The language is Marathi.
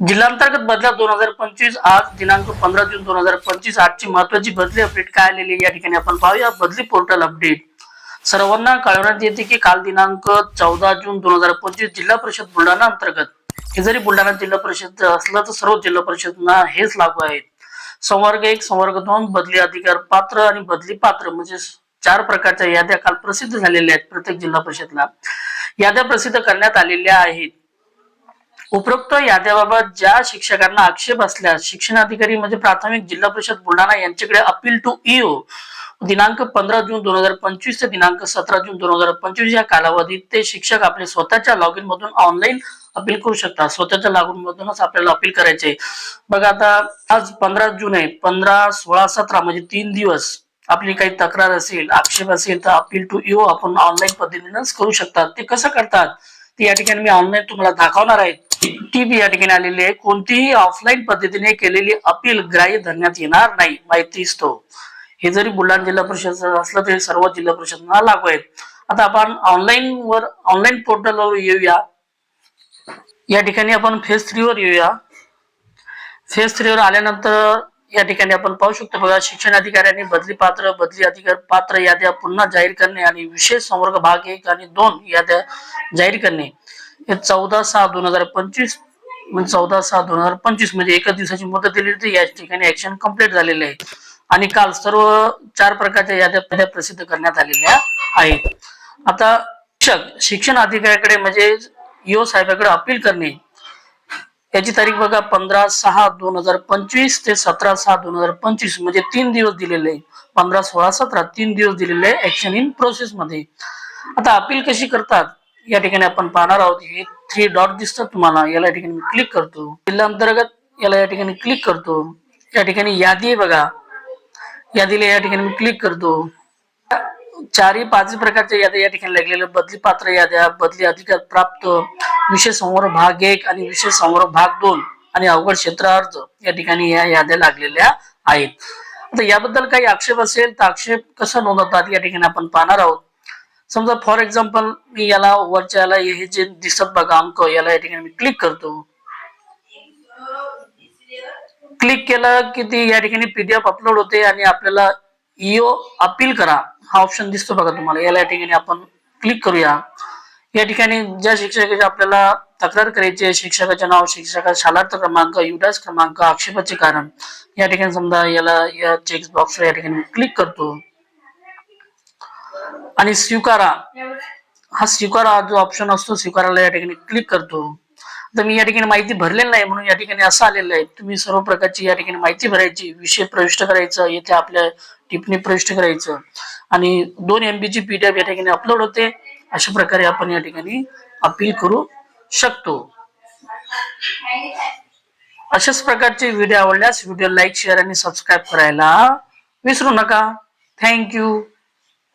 जिल्हांतर्गत बदला दोन हजार पंचवीस आज दिनांक पंधरा जून दोन हजार पंचवीस आजची महत्वाची बदली अपडेट काय आलेली या ठिकाणी आपण पाहूया. बदली पोर्टल अपडेट. सर्वांना कळवण्यात येते की काल दिनांक चौदा जून दोन हजार पंचवीस जिल्हा परिषद बुलढाणा अंतर्गत. हे जरी बुलढाणा जिल्हा परिषद असलं तर सर्व जिल्हा परिषदना हेच लागू आहेत संवर्ग एक संवर्ग दोन बदली अधिकार पात्र आणि बदली पात्र म्हणजे चार प्रकारच्या याद्या काल प्रसिद्ध झालेल्या आहेत प्रत्येक जिल्हा परिषदला. याद्या प्रसिद्ध करण्यात आलेल्या आहेत. उपरोक्त याद्याबाबत ज्या शिक्षकांना आक्षेप असल्यास शिक्षणाधिकारी म्हणजे प्राथमिक जिल्हा परिषद बुलढाणा यांच्याकडे अपील टू ईओ दिनांक पंधरा जून दोन हजार पंचवीस ते दिनांक सतरा जून दोन हजार पंचवीस या कालावधीत ते शिक्षक आपले स्वतःच्या लॉग इन मधून ऑनलाईन अपील करू शकतात. स्वतःच्या लॉग इन मधूनच आपल्याला अपील करायचे. बघा आता आज पंधरा जून आहे. पंधरा सोळा सतरा म्हणजे तीन दिवस आपली काही तक्रार असेल आक्षेप असेल तर अपील टू ईओ आपण ऑनलाईन पद्धतीनेच करू शकतात. ते कसं करतात? ते या ठिकाणी मी ऑनलाईन तुम्हाला दाखवणार आहे. टीबी या ठिकाणी आलेली आहे. कोणतीही ऑफलाईन पद्धतीने केलेली अपील ग्राह्य धरण्यात येणार नाही माहिती असतो हे जरी बुलढाणा जिल्हा परिषद असलं तरी सर्व जिल्हा परिषदांना लागू आहेत. आता आपण ऑनलाईन वर ऑनलाईन पोर्टलवर येऊया. या ठिकाणी आपण फेज थ्री वर येऊया. फेज थ्री वर आल्यानंतर या ठिकाणी आपण पाहू शकतो बघा शिक्षण अधिकाऱ्यांनी बदली पात्र बदली अधिकार पात्र याद्या पुन्हा जाहीर करणे आणि विशेष संवर्ग भाग एक आणि दोन याद्या जाहीर करणे. हे चौदा सहा दोन हजार पंचवीस म्हणजे चौदा सहा दोन हजार पंचवीस म्हणजे एका दिवसाची मुदत दिली होती या ठिकाणी ऍक्शन कंप्लीट झालेले आहे. आणि काल सर्व चार प्रकारच्या याद्या प्रसिद्ध करण्यात आलेल्या आहेत. आता शिक्षक शिक्षण अधिकाऱ्याकडे म्हणजे यो साहेबाकडे अपील करणे. याची तारीख बघा पंधरा सहा दोन हजार पंचवीस ते सतरा सहा दोन हजार पंचवीस म्हणजे तीन दिवस दिलेले आहे. पंधरा सोळा सतरा तीन दिवस दिलेले आहे ऍक्शन इन प्रोसेस मध्ये. आता अपील कशी करतात? या ठिकाणी आपण पाहणार आहोत हे थ्री डॉट दिसतात तुम्हाला. याला या ठिकाणी मी क्लिक करतो. जिल्हा अंतर्गत याला या ठिकाणी क्लिक करतो. या ठिकाणी यादी आहे बघा. यादीला या ठिकाणी मी क्लिक करतो. चारही पाच प्रकारच्या याद्या या ठिकाणी लागलेल्या. बदली पात्र याद्या बदली अधिकार प्राप्त विशेष संवर्ग भाग एक आणि विशेष संवर्ग भाग दोन आणि अवघड क्षेत्र अर्ज या ठिकाणी या याद्या लागलेल्या आहेत. आता याबद्दल काही आक्षेप असेल तर आक्षेप कसा नोंदवतात या ठिकाणी आपण पाहणार आहोत. समजा फॉर एक्झाम्पल मी याला वरच्या याला हे जे दिसत बघा अंक याला या ठिकाणी मी क्लिक करतो. क्लिक केलं की ती या ठिकाणी पीडीएफ अपलोड होते आणि आपल्याला इओ अपील करा. हा ऑप्शन दिसतो बघा तुम्हाला. याला या ठिकाणी आपण क्लिक करूया. या ठिकाणी ज्या शिक्षकाची आपल्याला तक्रार करायची आहे शिक्षकाचे नाव शिक्षकाचा शालार्थ क्रमांक युडास क्रमांक आक्षेपाचे कारण या ठिकाणी समजा याला या चेक बॉक्स या ठिकाणी क्लिक करतो. आणि स्वीकारा. हा स्वीकारा जो ऑप्शन असतो स्वीकाराला या ठिकाणी क्लिक करतो. तर मी या ठिकाणी माहिती भरलेली नाही म्हणून या ठिकाणी असं आलेलं आहे. तुम्ही सर्व प्रकारची या ठिकाणी माहिती भरायची विषय प्रविष्ट करायचं येथे आपल्या टिप्पणी प्रविष्ट करायचं. आणि दोन एमबी ची पीडीएफ या ठिकाणी अपलोड होते. अशा प्रकारे आपण या ठिकाणी अपील करू शकतो. अशाच प्रकारचे व्हिडिओ आवडल्यास व्हिडिओ लाईक शेअर आणि सबस्क्राईब करायला विसरू नका. थँक्यू